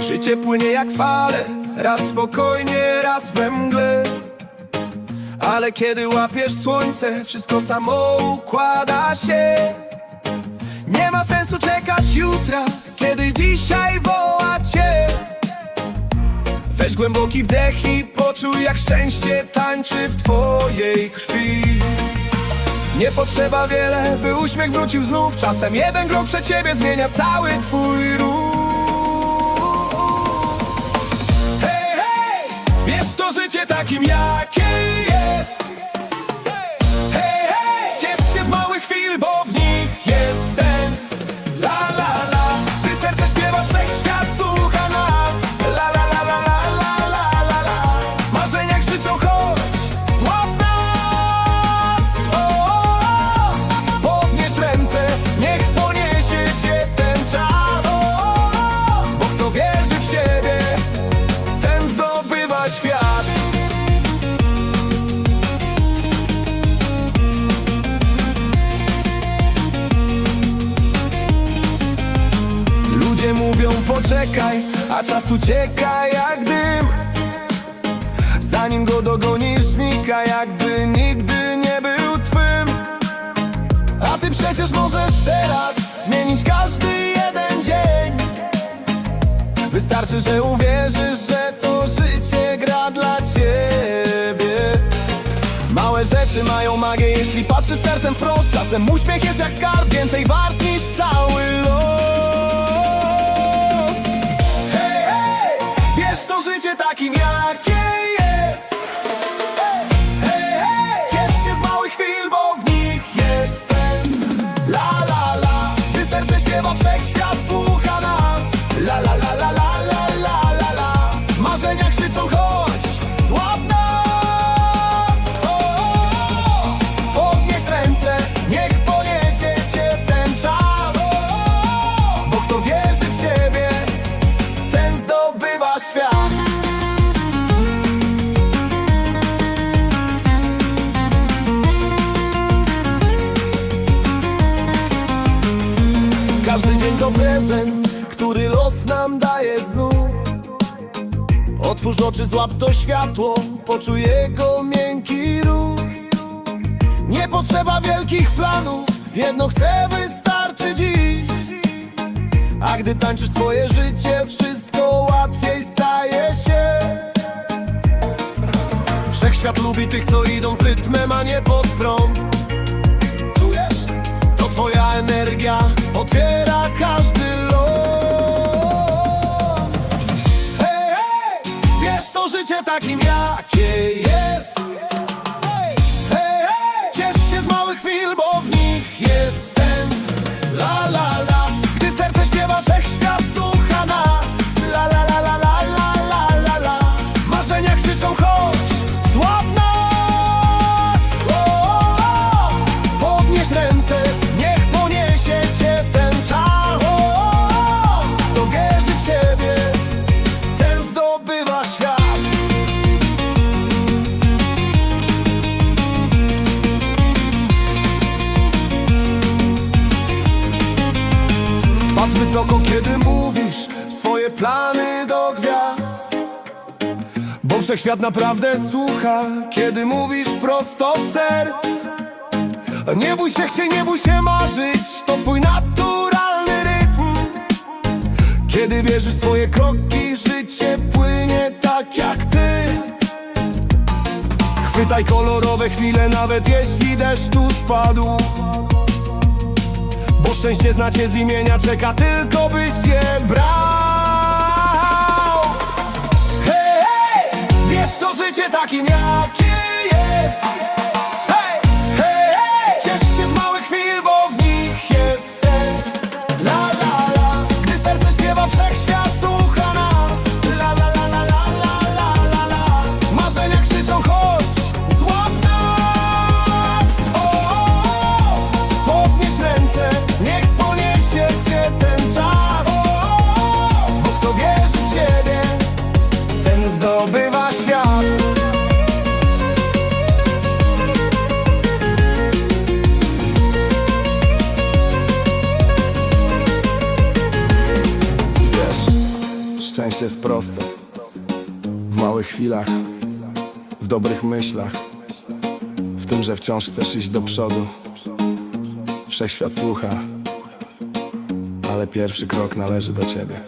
Życie płynie jak fale, raz spokojnie, raz we mgle. Ale kiedy łapiesz słońce, wszystko samo układa się. Nie ma sensu czekać jutra, kiedy dzisiaj woła cię. Weź głęboki wdech i poczuj jak szczęście tańczy w twojej krwi. Nie potrzeba wiele, by uśmiech wrócił znów. Czasem jeden krok przed ciebie zmienia cały twój ruch як ім'я. Poczekaj, a czas ucieka jak dym. Zanim go dogonisz znika jakby nigdy nie był twym. A ty przecież możesz teraz zmienić każdy jeden dzień. Wystarczy, że uwierzysz, że to życie gra dla ciebie. Małe rzeczy mają magię, jeśli patrzysz sercem wprost. Czasem uśmiech jest jak skarb, więcej wart niż cały los Każdy dzień to prezent, który los nam daje znów. Otwórz oczy, złap to światło, poczuj jego miękki ruch. Nie potrzeba wielkich planów, jedno chce wystarczy dziś. A gdy tańczysz swoje życie, wszystko łatwiej staje się. Wszechświat lubi tych, co idą z rytmem, a nie pod prąd sag ihm ja, kiedy mówisz swoje plany do gwiazd Bo wszechświat naprawdę słucha, kiedy mówisz prosto serc Nie bój się chcieć, nie bój się marzyć, to twój naturalny rytm. Kiedy wierzysz swoje kroki, życie płynie tak jak ty. Chwytaj kolorowe chwile, nawet jeśli deszcz tu spadł bo szczęście znacie z imienia, czeka tylko byś je brał. Hej, hej, wiesz to życie takim jakie jest Szczęście jest proste. W małych chwilach W dobrych myślach W tym, że wciąż chcesz iść do przodu. Wszechświat słucha Ale pierwszy krok należy do ciebie